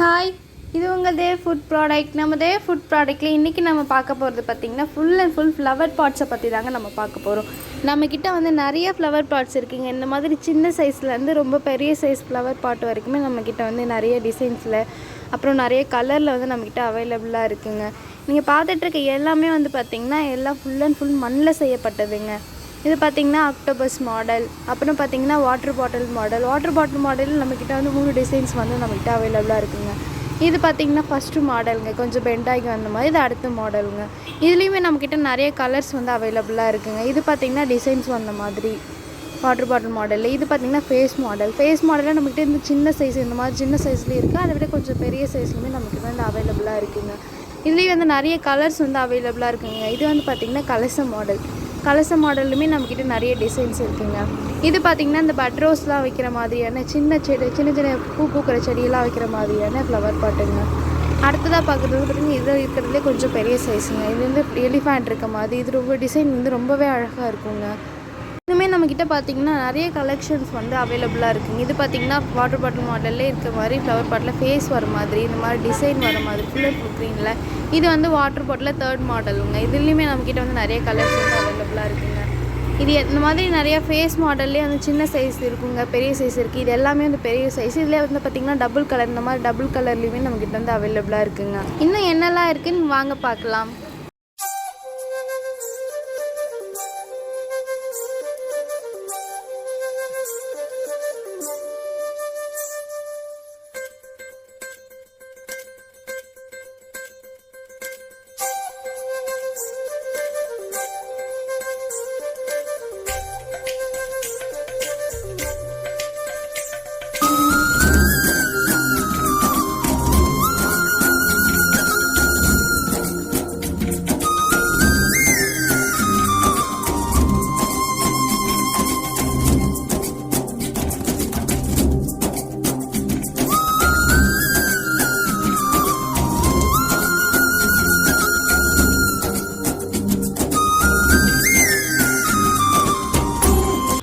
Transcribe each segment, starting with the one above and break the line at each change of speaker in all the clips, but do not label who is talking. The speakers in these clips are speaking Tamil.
ஹாய் இது உங்கள் தேவ் ஃபுட் ப்ராடக்ட் நம்ம தேவ் ஃபுட் ப்ராடக்ட்டில் இன்றைக்கி நம்ம பார்க்க போகிறது பார்த்திங்கன்னா ஃபுல் அண்ட் ஃபுல் ஃப்ளவர் பாட்ஸை பற்றி தாங்க நம்ம பார்க்க போகிறோம் நம்மக்கிட்ட வந்து நிறைய ஃப்ளவர் பாட்ஸ் இருக்குங்க. இந்த மாதிரி சின்ன சைஸ்லேருந்து ரொம்ப பெரிய சைஸ் ஃப்ளவர் பாட் வரைக்குமே நம்மக்கிட்ட வந்து நிறைய டிசைன்ஸில் அப்புறம் நிறைய கலரில் வந்து நம்மக்கிட்ட அவைலபிளாக இருக்குங்க. நீங்கள் பார்த்துட்ருக்க எல்லாமே வந்து பார்த்திங்கன்னா எல்லாம் ஃபுல் அண்ட் ஃபுல் மண்ணில் செய்யப்பட்டதுங்க. இது பார்த்திங்கன்னா அக்டோபஸ் மாடல் அப்புறம் பார்த்திங்கன்னா water bottle model water bottle model நம்மக்கிட்ட வந்து மூணு டிசைன்ஸ் வந்து நம்மக்கிட்ட அவைலபிளாக இருக்குங்க. இது பார்த்திங்கன்னா ஃபஸ்ட்டு மாடலுங்க கொஞ்சம் பெண்டாகி வந்த மாதிரி இது அடுத்த மாடலுங்க இதுலேயுமே நம்மக்கிட்ட நிறைய கலர்ஸ் வந்து அவைலபிளாக இருக்குங்க. இது பார்த்திங்கன்னா டிசைன்ஸ் வந்த மாதிரி. வாட்டர் பாட்டில் மாடலில் இது பார்த்திங்கன்னா ஃபேஸ் மாடல் ஃபேஸ் மாடலில் நம்மக்கிட்ட இந்த சின்ன சைஸ் இந்த மாதிரி சின்ன சைஸ்லேயும் இருக்குது அதை விட கொஞ்சம் பெரிய சைஸ்லையுமே நம்மக்கிட்ட வந்து அவைலபிளாக இருக்குங்க. இதுலேயும் வந்து நிறைய கலர்ஸ் வந்து அவைலபிளாக இருக்குங்க. இது வந்து பார்த்திங்கன்னா கலச மாடல் கலச மாடல்லுமே நம்மக்கிட்ட நிறைய டிசைன்ஸ் இருக்குங்க. இது பார்த்திங்கன்னா இந்த பட் ரோஸ்லாம் வைக்கிற மாதிரியான சின்ன செடி சின்ன சின்ன பூ பூக்கிற செடியெல்லாம் வைக்கிற மாதிரியான ஃப்ளவர் பாட்டுங்க அடுத்ததாக பார்க்குறது பார்த்திங்கன்னா இது இருக்கிறதுலே கொஞ்சம் பெரிய சைஸுங்க இது வந்து எலிஃபேண்ட் இருக்க மாதிரி இது ரொம்ப டிசைன் வந்து ரொம்பவே அழகாக இருக்குங்க. இதுவுமே நம்மக்கிட்ட பார்த்தீங்கன்னா நிறைய கலெக்ஷன்ஸ் வந்து அவைலபிளாக இருக்குங்க. இது பார்த்தீங்கன்னா வாட்டர் பாட்டில் மாடல்லே இருக்க மாதிரி ஃப்ளவர் பாட்டில் ஃபேஸ் வர மாதிரி இந்த மாதிரி டிசைன் வர மாதிரி ஃபுல்லாக அண்ட் ஃபுல் க்ரீனில் இது வந்து வாட்டர் பாட்டில் தேர்ட் மாடலுங்க இதுலேயுமே நம்மக்கிட்ட வந்து நிறைய கலெக்ஷன்ஸ் அவைலபிளாக இருக்குங்க. இது இந்த மாதிரி நிறைய ஃபேஸ் மாடல்லே வந்து சின்ன சைஸ் இருக்குங்க பெரிய சைஸ் இருக்குது இது எல்லாமே வந்து பெரிய சைஸ் இதில் வந்து பார்த்திங்கன்னா டபுள் கலர் இந்த மாதிரி டபுள் கலர்லேயுமே நம்மக்கிட்ட வந்து அவைலபிளாக இருக்குங்க. இன்னும் என்னெல்லாம் இருக்குதுன்னு வாங்க பார்க்கலாம்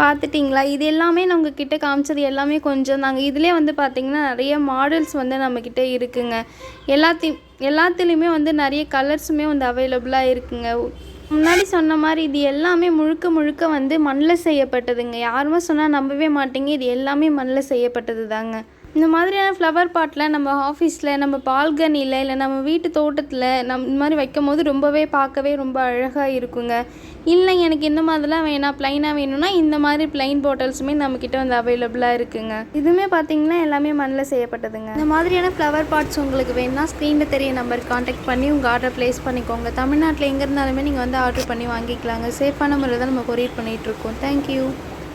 பார்த்துட்டிங்களா? இது எல்லாமே நம்ம கிட்ட காமிச்சது எல்லாமே கொஞ்சம் நாங்கள் இதிலே வந்து பார்த்திங்கன்னா நிறைய மாடல்ஸ் வந்து நம்மக்கிட்ட இருக்குங்க. எல்லாத்தையும் எல்லாத்துலேயுமே வந்து நிறைய கலர்ஸுமே வந்து அவைலபிளாக இருக்குங்க. முன்னாடி சொன்ன மாதிரி இது எல்லாமே முழுக்க முழுக்க வந்து மண்ணில் செய்யப்பட்டதுங்க. யாருமே சொன்னால் நம்பவே மாட்டீங்க. இது எல்லாமே மண்ணில் செய்யப்பட்டது தாங்க. இந்த மாதிரியான ஃப்ளவர் பாட்டில் நம்ம ஆஃபீஸில் நம்ம பால்கனியில் இல்லை நம்ம வீட்டு தோட்டத்தில் நம் இந்த மாதிரி வைக்கும் போது ரொம்பவே பார்க்கவே ரொம்ப அழகாக இருக்குங்க. இல்லை எனக்கு இந்த மாதிரிலாம் வேணாம் ப்ளைனாக வேணும்னா இந்த மாதிரி ப்ளைன் பாட்டில்ஸுமே நம்மக்கிட்ட வந்து அவைலபிளாக இருக்குங்க. இதுவுமே பார்த்தீங்கன்னா எல்லாமே மண்ணில் செய்யப்பட்டதுங்க. இந்த மாதிரியான ஃப்ளவர் பாட்ஸ் உங்களுக்கு வேணும்னா ஸ்க்ரீனில் தெரிய நம்பர் காண்டாக்ட் பண்ணி உங்கள் ஆர்டர் ப்ளேஸ் பண்ணிக்கோங்க. தமிழ்நாட்டில் எங்கே இருந்தாலுமே நீங்கள் வந்து ஆர்டர் பண்ணி வாங்கிக்கலாங்க. சேஃபான முறையில் தான் நம்ம கொரியர் பண்ணிகிட்ருக்கோம் தேங்க்யூ